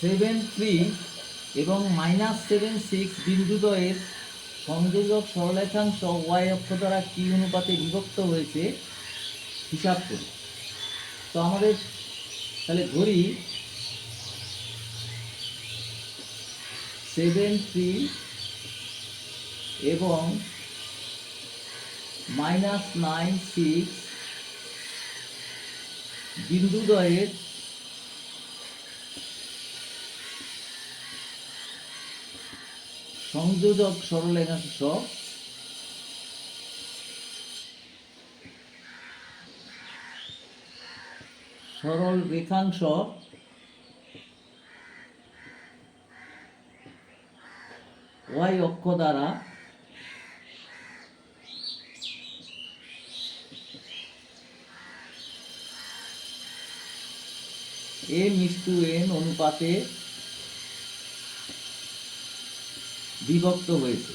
Seven three এবং minus seven six বিন্দুদ্বয়ের সংযোজক সরলেখাংশ ওয়াই অক্ষ দ্বারা কি অনুপাতে বিভক্ত হয়েছে? হিসাব করি তো আমাদের তাহলে ধরি, সেভেন থ্রি এবং মাইনাস নাইন সিক্স বিন্দুদ্বয়ের সংযোজক সরলেখাংশ সরল রেখাংশ। ওয়াই অক্ষ দ্বারা এম ইস টু এন অনুপাতে বিভক্ত হয়েছে।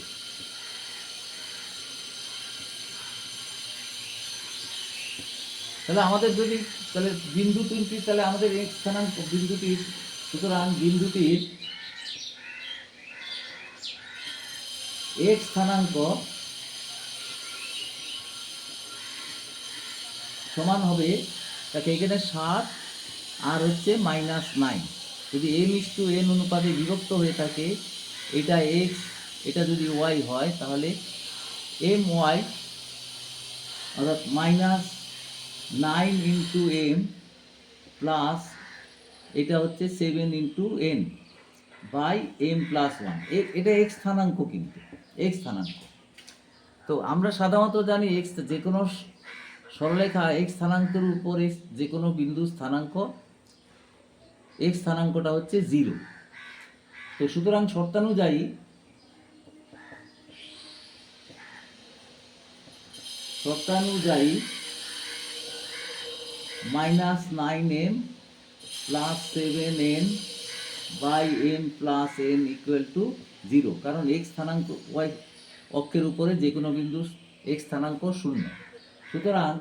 তাহলে আমাদের যদি তাহলে বিন্দু তিনটি, তাহলে আমাদের এক স্থানাঙ্ক বিন্দুটির, সুতরাং বিন্দুটির এক স্থানাঙ্ক সমান হবে তাকে এখানে সাত আর হচ্ছে মাইনাস নাইন যদি এম ইস টু এন অনুপাতে বিভক্ত হয়ে থাকে এটা এক্স এটা যদি ওয়াই হয়, তাহলে এম ওয়াই অর্থাৎ minus nine into M plus এটা হচ্ছে seven into N by M plus one এটা এক্স স্থানাঙ্ক কিন্তু এক্স স্থানাঙ্ক। তো আমরা সাধারণত জানি এক্স যে কোনো সরলেখা এক্স স্থানাঙ্কের উপর এক্স যে কোনো বিন্দু স্থানাঙ্ক এক্স স্থানাঙ্কটা হচ্ছে জিরো তো সুতরাং শর্তানুযায়ী শর্তানুযায়ী minus nine M plus seven N by N plus N equal to zero কারণ এক্স স্থানাঙ্ক ওয়াই অক্ষের উপরে যে কোনো বিন্দু এক্স স্থানাঙ্ক শূন্য। সুতরাং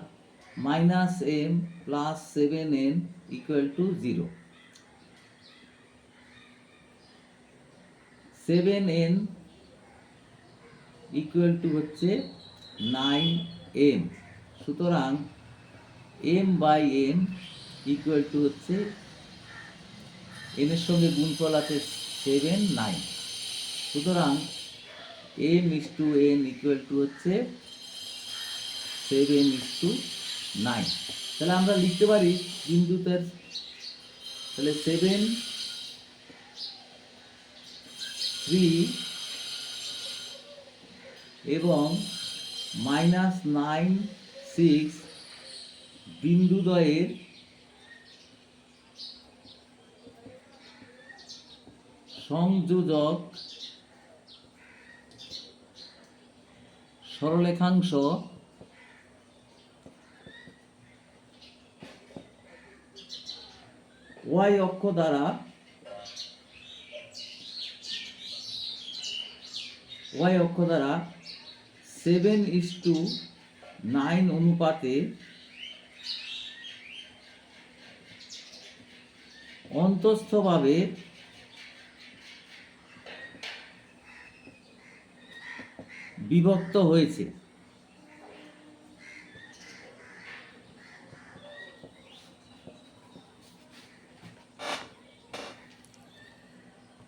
minus M plus seven N equal to zero seven N equal to হচ্ছে নাইন এম সুতরাং M by N equal to হচ্ছে এনের সঙ্গে গুণফল আছে সেভেন নাইন সুতরাং M is to N equal to হচ্ছে সেভেন ইস টু নাইন তাহলে আমরা লিখতে পারি বিন্দুতের তাহলে সেভেন থ্রি এবং মাইনাস নাইন সিক্স বিন্দুদ্বয়ের সংযোজক সরলেখাংশ ওয়াই অক্ষ দ্বারা ওয়াই অক্ষ দ্বারা সেভেন ইস টু নাইন অনুপাতে অন্তস্থভাবে বিভক্ত হয়েছে।